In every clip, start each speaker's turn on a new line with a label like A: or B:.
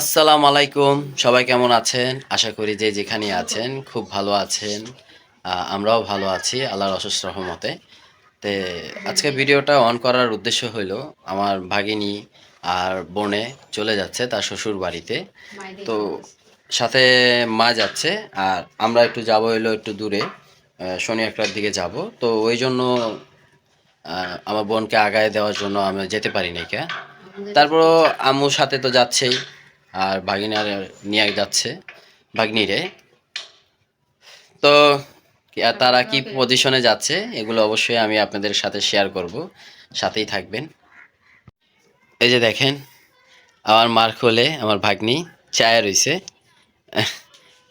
A: আসসালামু আলাইকুম। সবাই কেমন আছেন? আশা করি যে যেখানে আছেন, খুব ভালো আছেন। আমরাও ভালো আছি, আল্লাহর অশেষ রহমতে। তে, আজকে ভিডিওটা অন করার উদ্দেশ্য হলো আমার ভাগিনী আর বোনে চলে যাচ্ছে তার শ্বশুর বাড়িতে। তো সাথে মা যাচ্ছে, আর আমরা একটু যাব হলো একটু দূরে শনি একটার দিকে যাব। তো ওই জন্য আমার বোনকে আগায় দেওয়ার জন্য আমি যেতে পারি নাই কে। তারপরও আম্মুর সাথে তো যাচ্ছেই। আর ভাগিনার নিয়ে যাচ্ছে ভাগ্নিরে। তো তারা কি পজিশনে যাচ্ছে এগুলো অবশ্যই আমি আপনাদের সাথে শেয়ার করব। সাথেই থাকবেন। এই যে দেখেন আমার মার কোলে আমার ভাগ্নি চায়া রইছে।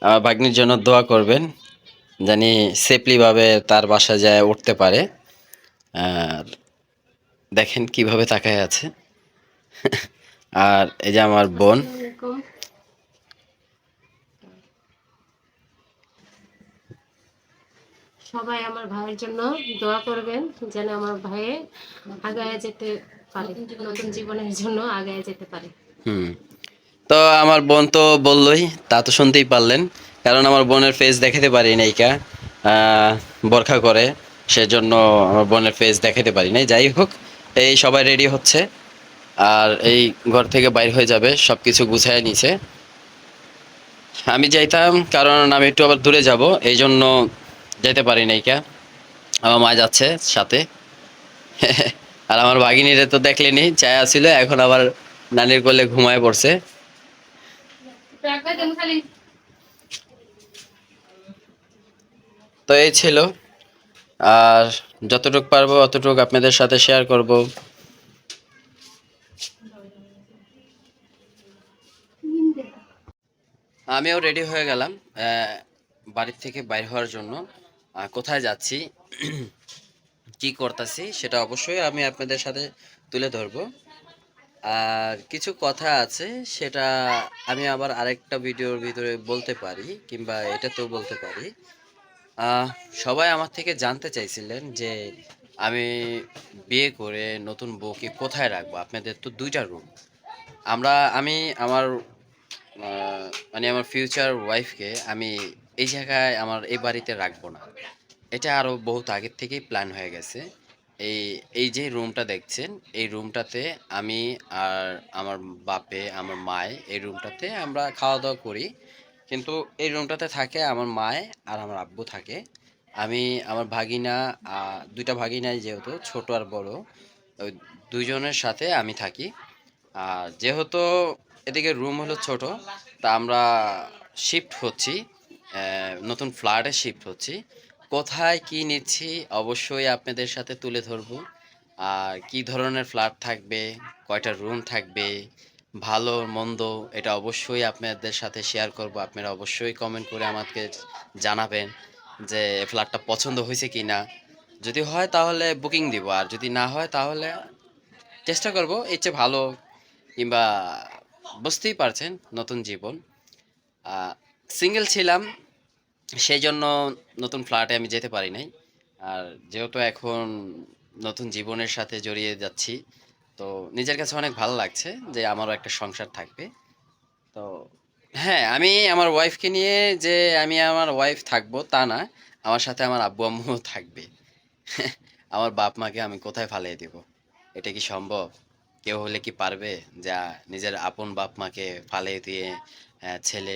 A: আমার ভাগ্নির জন্য দোয়া করবেন জানি সেফলিভাবে তার বাসা যায় উঠতে পারে। আর দেখেন কীভাবে তাকায় আছে। আর এই যে আমার বোন।
B: সবাই আমার ভাইয়ের জন্য দোয়া করবেন যেন আমার ভাইয়ে আগায় যেতে পারে নতুন জীবনের জন্য আগায় যেতে পারে।
A: হুম। তো আমার বোন তো বললই তা তো শুনতেই পারলেন কারণ আমার বোনের ফেস দেখাতে পারি নাইকা বরখা করে সেজন্য আমার বোনের ফেস দেখাতে পারি নাই। যাই হোক এই সবাই রেডি হচ্ছে। আর এই ঘর থেকে বাইর হয়ে যাবে সব কিছু গুছায় নিছে। আমি যাইতাম, কারণ আমি একটু আবার দূরে যাব এই জন্য যেতে পারি নাইকা আমার মা যাচ্ছে সাথে। আর আমার ভাগিনীরে তো দেখলেনি চায় আসছিল এখন আবার নানির কোলে ঘুমায় পড়ছে। তো এই ছিল। আর যতটুকু পারব, অতটুকু আপনাদের সাথে শেয়ার করব। আমিও রেডি হয়ে গেলাম বাড়ির থেকে বাইর হওয়ার জন্য। কোথায় যাচ্ছি, কি করতেছি, সেটা অবশ্যই আমি আপনাদের সাথে তুলে ধরবো। আর কিছু কথা আছে, সেটা আমি আবার আরেকটা ভিডিওর ভিতরে বলতে পারি, কিংবা এটাতেও বলতে পারি। সবাই আমার থেকে জানতে চাইছিলেন যে আমি বিয়ে করে নতুন বউকে কোথায় রাখব? আপনাদের তো দুইটা রুম আমরা, আমি, আমার মানে আমার ফিউচার ওয়াইফকে আমি এই জায়গায় আমার এই বাড়িতে রাখব না। এটা আরও বহুত আগের থেকেই প্ল্যান হয়ে গেছে। এই এই যে রুমটা দেখছেন, এই রুমটাতে আমি আর আমার বাপে, আমার মায় এই রুমটাতে আমরা খাওয়া দাওয়া করি। কিন্তু এই রুমটাতে থাকে আমার মায় আর আমার আব্বু থাকে। আমি, আমার ভাগিনা দুইটা ভাগিনাই যেহেতু, ছোট আর বড়, ওই দুইজনের সাথে আমি থাকি। আর যেহেতু এদিকে রুম হলো ছোট, তা আমরা শিফট হচ্ছি নতুন ফ্ল্যাটে শিফট হচ্ছি। কোথায় কি নিচ্ছি অবশ্যই আপনাদের সাথে তুলে ধরবো। আর কি ধরনের ফ্ল্যাট থাকবে, কয়টা রুম থাকবে, ভালো, মন্দ, এটা অবশ্যই আপনাদের সাথে শেয়ার করব। আপনারা অবশ্যই কমেন্ট করে আমাকে জানাবেন যে ফ্ল্যাটটা পছন্দ হয়েছে কি না যদি হয় তাহলে বুকিং দিব, আর যদি না হয় তাহলে চেষ্টা করব, এর চেয়ে ভালো, কিংবা বুঝতেই পারছেন নতুন জীবন। সিঙ্গেল ছিলাম সেই জন্য নতুন ফ্ল্যাটে আমি যেতে পারি নাই। আর যেহেতু এখন নতুন জীবনের সাথে জড়িয়ে যাচ্ছি, তো নিজের কাছে অনেক ভালো লাগছে যে আমারও একটা সংসার থাকবে। তো হ্যাঁ আমি আমার ওয়াইফকে নিয়ে যে আমি আমার ওয়াইফ থাকব তা না, আমার সাথে আমার আব্বু আম্মুও থাকবে। আমার বাপ মাকে আমি কোথায় ফালিয়ে দিব? এটা কি সম্ভব? কেউ হলে কি পারবে? যা নিজের আপন বাপ মাকে ফালিয়ে দিয়ে ছেলে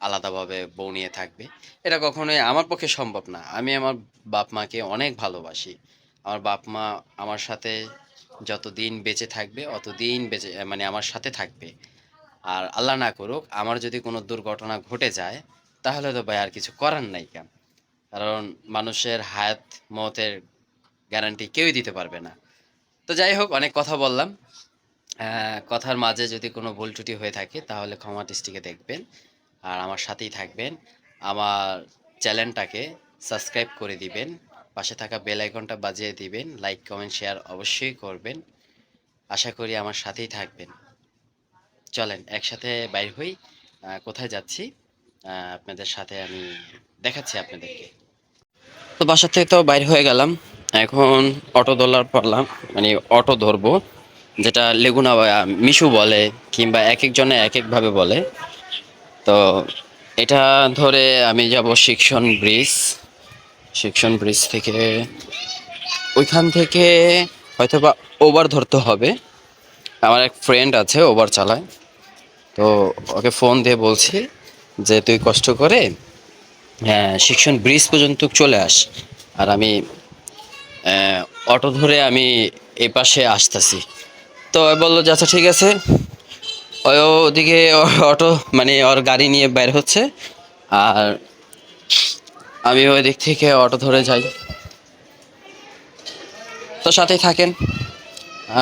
A: আলাদাভাবে বউ নিয়ে থাকবে। এটা কখনোই আমার পক্ষে সম্ভব না। আমি আমার বাপ মাকে অনেক ভালোবাসি। আমার বাপ মা আমার সাথে যত দিন বেঁচে থাকবে অত দিন বেঁচে মানে আমার সাথে থাকবে। আর আল্লাহ না করুক, আমার যদি কোনো দুর্ঘটনা ঘটে যায়, তাহলে তো ভাই আর কিছু করার নাই কেন? কারণ মানুষের হায়াত, মতের গ্যারান্টি কেউই দিতে পারবে না। তো যাই হোক, অনেক কথা বললাম। কথার মাঝে যদি কোনো ভুল ত্রুটি হয়ে থাকে, তাহলে ক্ষমা দৃষ্টিকে দেখবেন আর আমার সাথেই থাকবেন। আমার চ্যানেলটাকে সাবস্ক্রাইব করে দিবেন, পাশে থাকা বেল আইকনটা বাজিয়ে দিবেন, লাইক, কমেন্ট, শেয়ার অবশ্যই করবেন। আশা করি আমার সাথেই থাকবেন। চলেন, একসাথে বাইর হই। কোথায় যাচ্ছি? আপনাদের সাথে আমি দেখাচ্ছি আপনাদেরকে। তো বাসা থেকে তো বাইর হয়ে গেলাম। এখন অটো ধরার পারলাম মানে অটো ধরবো, যেটা লেগুনা মিশু বলে কিংবা এক একজনে এক একভাবে বলে। তো এটা ধরে আমি যাব শিক্ষণ ব্রিজ শিক্ষণ ব্রিজ থেকে ওইখান থেকে হয়তো বা ওভার ধরতে হবে। আমার এক ফ্রেন্ড আছে, ওভার চালায়। তো ওকে ফোন দিয়ে বলছি যে, তুই কষ্ট করে হ্যাঁ শিক্ষণ ব্রিজ পর্যন্ত চলে আস। আর আমি অটো ধরে আমি এই পাশে আসতেছি। তো ও বলল যে আচ্ছা ঠিক আছে। ওই ওদিকে অটো মানে ওর গাড়ি নিয়ে বের হচ্ছে। আর আমি ওই দিক থেকে অটো ধরে যাই। তো সাথেই থাকেন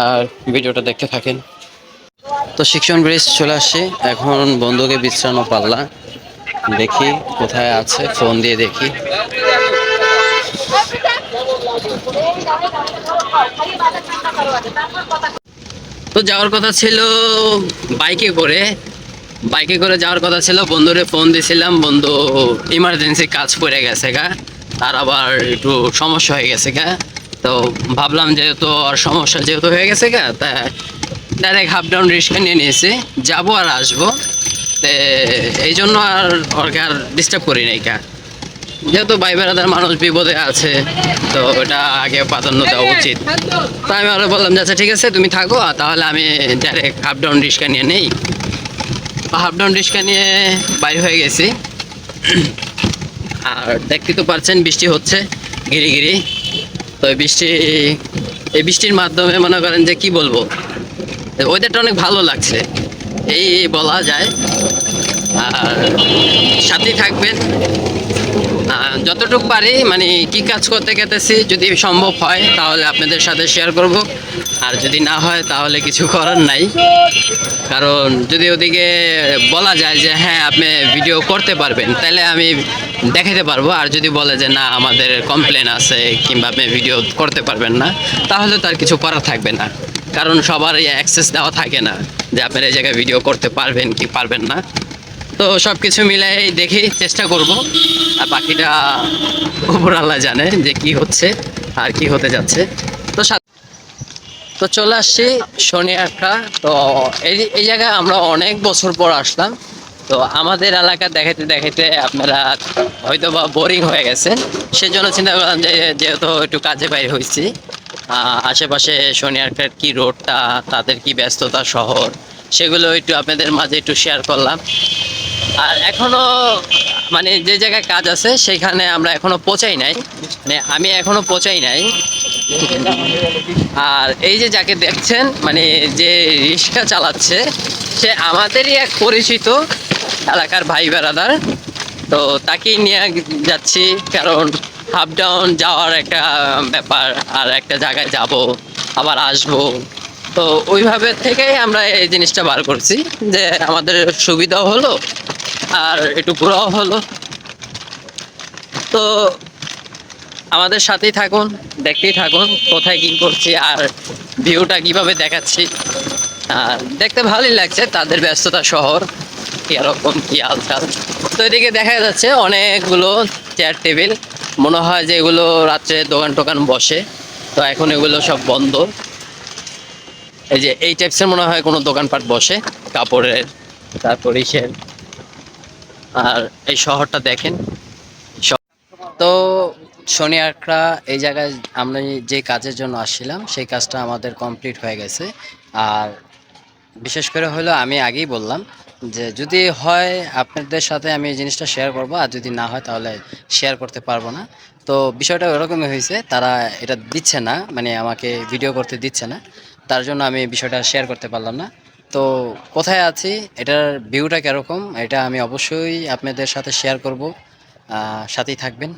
A: আর ভিডিওটা দেখতে থাকেন। তো শিক্ষণ ব্রিজ চলে আসছি এখন বন্ধুকে বিশ্রানো পাল্লা দেখি কোথায় আছে, ফোন দিয়ে দেখি। তো যাওয়ার কথা ছিল বাইকে করে। বাইকে করে যাওয়ার কথা ছিল, বন্ধুরে ফোন দিয়েছিলাম বন্ধু ইমার্জেন্সি কাজ পড়ে গেছে গা, তার আবার একটু সমস্যা হয়ে গেছে গা। তো ভাবলাম যেহেতু আর সমস্যা যেহেতু হয়ে গেছে গা, তা ডাইরেক্ট হাফ ডাউন রিক্সা নিয়ে নিয়েছি। যাব আর আসব। এই জন্য আর ওরকে আর ডিস্টার্ব করি নাই কা যেহেতু ভাই বেড়াদার মানুষ বিপদে আছে, তো এটা আগে প্রাধান্য দেওয়া উচিত। তো আমি আরও বললাম যে আচ্ছা ঠিক আছে, তুমি থাকো, আর তাহলে আমি ডাইরেক্ট হাফ ডাউন রিক্সা নিয়ে নেই। হাফ ডাউন রিক্সা নিয়ে বাইর হয়ে গেছি। আর দেখতে তো পারছেন বৃষ্টি হচ্ছে গিরি গিরি তো বৃষ্টি, এই বৃষ্টির মাধ্যমে মনে করেন যে, কি বলব? ওয়েদারটা অনেক ভালো লাগছে, এই বলা যায়। আর সাথেই থাকবেন। যতটুকু পারি মানে কি কাজ করতে গেতেছি, যদি সম্ভব হয়, তাহলে আপনাদের সাথে শেয়ার করব। আর যদি না হয়, তাহলে কিছু করার নাই। কারণ যদি ওদিকে বলা যায় যে হ্যাঁ আপনি ভিডিও করতে পারবেন, তাহলে আমি দেখাতে পারব। আর যদি বলে যে, না, আমাদের কমপ্লেন আছে, কিংবা আপনি ভিডিও করতে পারবেন না, তাহলে তার কিছু করার থাকবে না। কারণ সবার অ্যাক্সেস দেওয়া থাকে না, যে আপনার এই জায়গায় ভিডিও করতে পারবেন কি পারবেন না। তো সব কিছু মিলাই দেখি চেষ্টা করব। আর বাকিটা উপর আল্লাহ জানে যে কি হচ্ছে আর কি হতে যাচ্ছে। তো তো চলে আসছি শনি আটটা তো এই এই জায়গায় আমরা অনেক বছর পর আসলাম। তো আমাদের এলাকা দেখাতে দেখাতে আপনারা হয়তো বা বোরিং হয়ে গেছেন সেজন্য চিন্তা করলাম যে, যেহেতু একটু কাজে বাইর হয়েছি আশেপাশে শনি আটটার কি রোডটা, তাদের কি ব্যস্ততা শহর, সেগুলো একটু আপনাদের মাঝে একটু শেয়ার করলাম। আর এখনও মানে যে জায়গায় কাজ আছে, সেখানে আমরা এখনও পৌঁছাই নাই। মানে আমি এখনও পৌঁছাই নাই। আর এই যে যাকে দেখছেন মানে যে রিক্সা চালাচ্ছে, সে আমাদেরই এক পরিচিত এলাকার ভাই বেড়াদার। তো তাকেই নিয়ে যাচ্ছি, কারণ হাফ ডাউন যাওয়ার একটা ব্যাপার, আর একটা জায়গায় যাব, আবার আসব। তো ওইভাবে থেকেই আমরা এই জিনিসটা বার করছি যে আমাদের সুবিধাও হলো আর একটু ঘোরাও হলো। তো আমাদের সাথেই থাকুন, দেখতেই থাকুন কোথায় কি করছি আর ভিউটা কীভাবে দেখাচ্ছি। আর দেখতে ভালোই লাগছে, তাদের ব্যস্ততা শহর কীরকম কি হালচাল তো এদিকে দেখা যাচ্ছে অনেকগুলো চেয়ার টেবিল মনে হয় যে এগুলো রাত্রে দোকান টোকান বসে। তো এখন এগুলো সব বন্ধ। এই যে এই টাইপসের মনে হয় কোনো দোকানপাট বসে, কাপড়ের, তারপর ইসের। আর এই শহরটা দেখেন তো শনি আখড়া এই জায়গায় আমরা যে কাজের জন্য আসছিলাম, সেই কাজটা আমাদের কমপ্লিট হয়ে গেছে। আর বিশেষ করে হলো আমি আগেই বললাম যে যদি হয় আপনাদের সাথে আমি এই জিনিসটা শেয়ার করব, আর যদি না হয় তাহলে শেয়ার করতে পারব না। তো বিষয়টা ওরকমই হয়েছে, তারা এটা দিচ্ছে না মানে আমাকে ভিডিও করতে দিচ্ছে না। তার জন্য আমি বিষয়টা শেয়ার করতে পারলাম না। তো কোথায় আছি? এটার ভিউটা কীরকম? এটা আমি অবশ্যই আপনাদের সাথে শেয়ার করব। সাথেই থাকবেন।